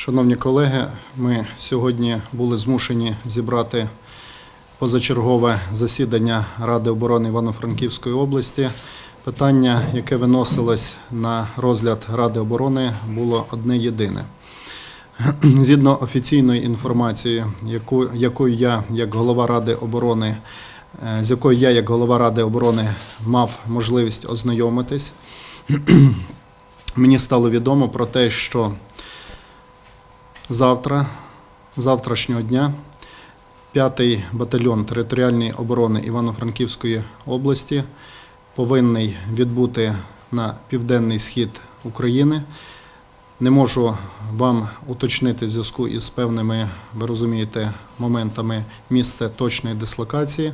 Шановні колеги, ми сьогодні були змушені зібрати позачергове засідання Ради оборони Івано-Франківської області. Питання, яке виносилось на розгляд Ради оборони, було одне єдине. Згідно офіційної інформації, яку, якою я, як голова Ради оборони, е, з якою я, як голова Ради оборони, мав можливість ознайомитись, мені стало відомо про те, що завтра, завтрашнього дня, 5-й батальйон територіальної оборони Івано-Франківської області повинний відбути на південний схід України. Не можу вам уточнити в зв'язку із певними, ви розумієте, моментами місце точної дислокації.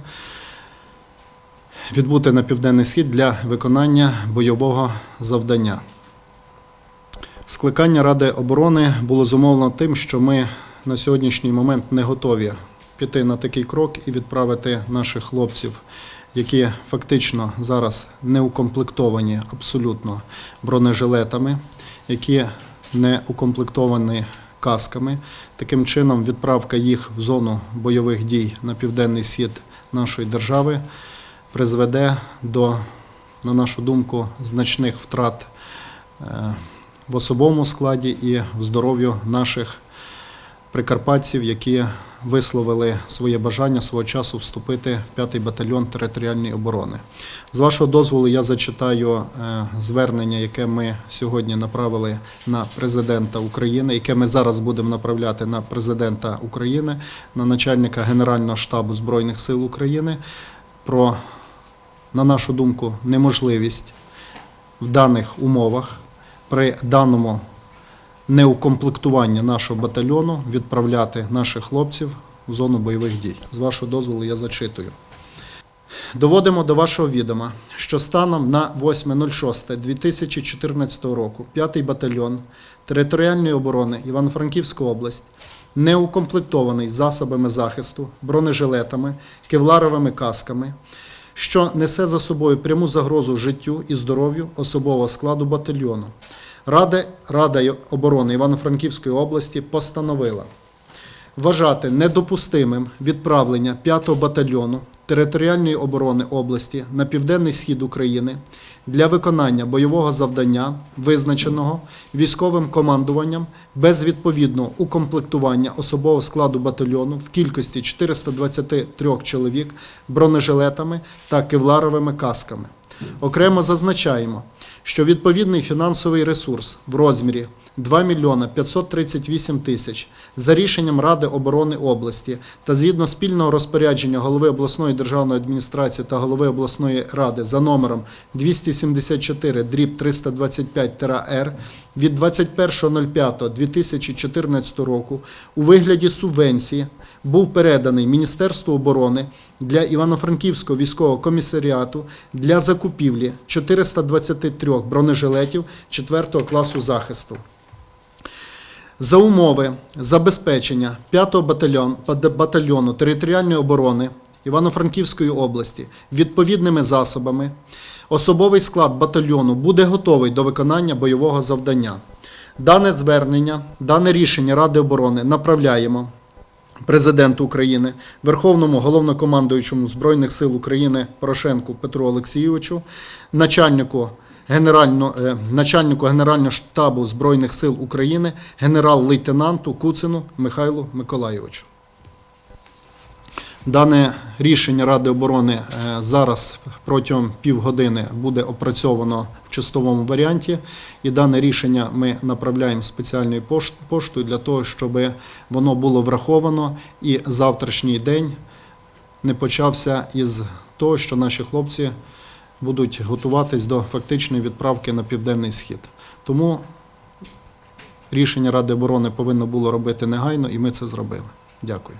Відбути на південний схід для виконання бойового завдання. Скликання Ради оборони було зумовлено тим, що ми на сьогоднішній момент не готові піти на такий крок і відправити наших хлопців, які фактично зараз не укомплектовані абсолютно бронежилетами, які не укомплектовані касками. Таким чином, відправка їх в зону бойових дій на південний схід нашої держави призведе до, на нашу думку, значних втрат. В особовому складі і в здоров'ю наших прикарпатців, які висловили своє бажання свого часу вступити в 5-й батальйон територіальної оборони. З вашого дозволу я зачитаю е, звернення, яке ми сьогодні направили на президента України, яке ми зараз будемо направляти на президента України, на начальника Генерального штабу Збройних сил України про, на нашу думку, неможливість в даних умовах при даному неукомплектуванні нашого батальйону відправляти наших хлопців в зону бойових дій. З вашого дозволу я зачитую. Доводимо до вашого відома, що станом на 8.06.2014 року 5-й батальйон територіальної оборони Івано-Франківська область не укомплектований засобами захисту, бронежилетами, кевларовими касками, що несе за собою пряму загрозу життю і здоров'ю особового складу батальйону. Рада, Рада оборони Івано-Франківської області постановила вважати недопустимим відправлення 5-го батальйону територіальної оборони області на південний схід України для виконання бойового завдання, визначеного військовим командуванням без відповідного укомплектування особового складу батальйону в кількості 423 чоловік бронежилетами та кевларовими касками. Окремо зазначаємо, що відповідний фінансовий ресурс в розмірі 2 мільйона 538 тисяч за рішенням Ради оборони області та згідно спільного розпорядження голови обласної державної адміністрації та голови обласної ради за номером 274 дріб 325 р від 21.05.2014 року у вигляді субвенції був переданий Міністерству оборони для Івано-Франківського військового комісаріату для закупівлі 423 бронежилетів 4 класу захисту. За умови забезпечення 5-го батальйон, батальйону територіальної оборони Івано-Франківської області відповідними засобами особовий склад батальйону буде готовий до виконання бойового завдання. Дане звернення, дане рішення Ради оборони направляємо президенту України, Верховному головнокомандуючому Збройних сил України Порошенку Петру Олексійовичу, начальнику генерального, е, начальнику Генерального штабу Збройних сил України, генерал-лейтенанту Куцину Михайлу Миколайовичу. Дане рішення Ради оборони е, зараз протягом півгодини буде опрацьовано в чистовому варіанті, і дане рішення ми направляємо спеціальною поштою для того, щоб воно було враховано і завтрашній день не почався із того, що наші хлопці будуть готуватись до фактичної відправки на південний схід. Тому рішення Ради оборони повинно було робити негайно, і ми це зробили. Дякую.